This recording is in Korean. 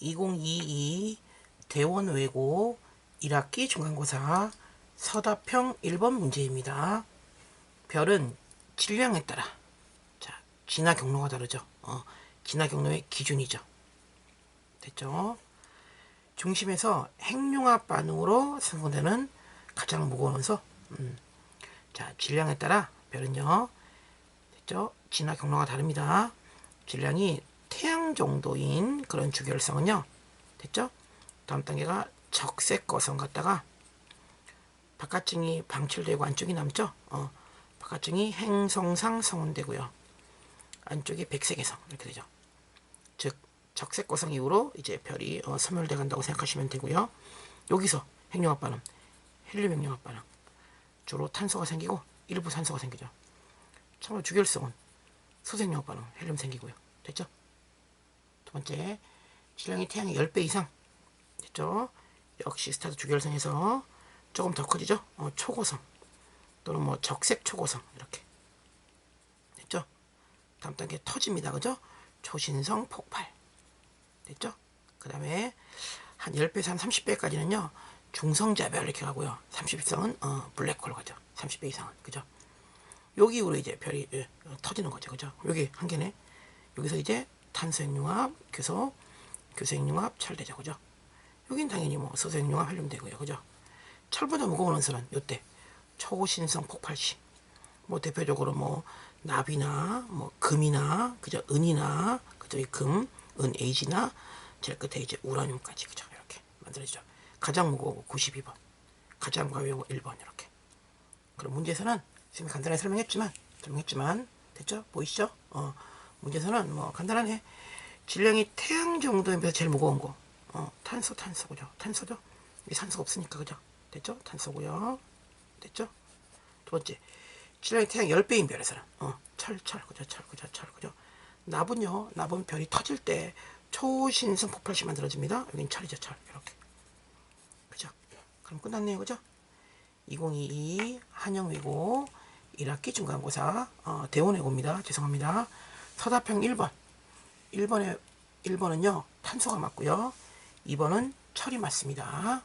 2022 대원 외고 1학기 중간고사 서답형 1번 문제입니다. 별은 질량에 따라 자 진화 경로가 다르죠. 어, 진화 경로의 기준이죠. 됐죠? 중심에서 핵융합 반응으로 생성되는 가장 무거운 원소. 음. 자 질량에 따라 별은요. 됐죠? 진화 경로가 다릅니다. 질량이 태양 정도인 그런 주결성은요. 됐죠? 다음 단계가 적색 거성 갔다가 바깥층이 방출되고 안쪽이 남죠? 어, 바깥층이 행성상 성운되고요. 안쪽이 백색의 성 이렇게 되죠. 즉 적색 거성 이후로 이제 별이 어, 소멸돼 간다고 생각하시면 되고요. 여기서 핵융합 반응, 헬륨 핵융합 반응 주로 탄소가 생기고 일부 산소가 생기죠. 참고로 주결성은 소생융합 반응, 헬륨 생기고요. 됐죠? 두 번째, 질량이 태양의 10배 이상. 됐죠? 역시 스타트 주결성에서 조금 더 커지죠? 어, 초고성. 또는 뭐 적색 초고성. 이렇게. 됐죠? 다음 단계 터집니다. 그죠? 초신성 폭발. 됐죠? 그 다음에 한 10배에서 한 30배까지는요. 중성자별 이렇게 가고요. 30성은 어, 블랙홀 가죠. 30배 이상은. 그죠? 여기 우로 이제 별이 예, 어, 터지는 거죠. 그죠? 여기 한 개네. 여기서 이제 탄소핵융합, 교소, 교소핵융합, 철되죠. 그죠? 여긴 당연히 뭐 소소핵융합, 헬륨되고요. 그죠? 철보다 무거운 원소는 요때 초신성 폭발시. 뭐 대표적으로 뭐 납이나 뭐 금이나 그죠? 은이나? 이 금, 은 H나 제일 끝에 이제 우라늄까지 그죠? 이렇게 만들어지죠. 가장 무거워 92번. 가장 가벼워 1번 이렇게. 그럼 문제에서는 지금 간단하게 설명했지만 설명했지만 됐죠? 보이시죠? 어, 문제에서는 뭐 간단하네. 질량이 태양 정도에 비해서 제일 무거운 거. 어, 탄소, 탄소, 그죠? 탄소죠? 이 산소가 없으니까, 그죠? 됐죠? 탄소고요. 됐죠? 두 번째, 질량이 태양 10배인 별에서는, 어, 철, 철, 그죠? 철, 그죠? 철, 그죠? 납은요, 납은 별이 터질 때 초신성 폭발시 만들어집니다. 여긴 철이죠, 철. 이렇게. 그죠? 그럼 끝났네요, 그죠? 2022 한영외고 1학기 중간고사 어, 대원외고입니다. 죄송합니다. 서답형 1번. 1번에 1번은요 탄소가 맞고요. 2번은 철이 맞습니다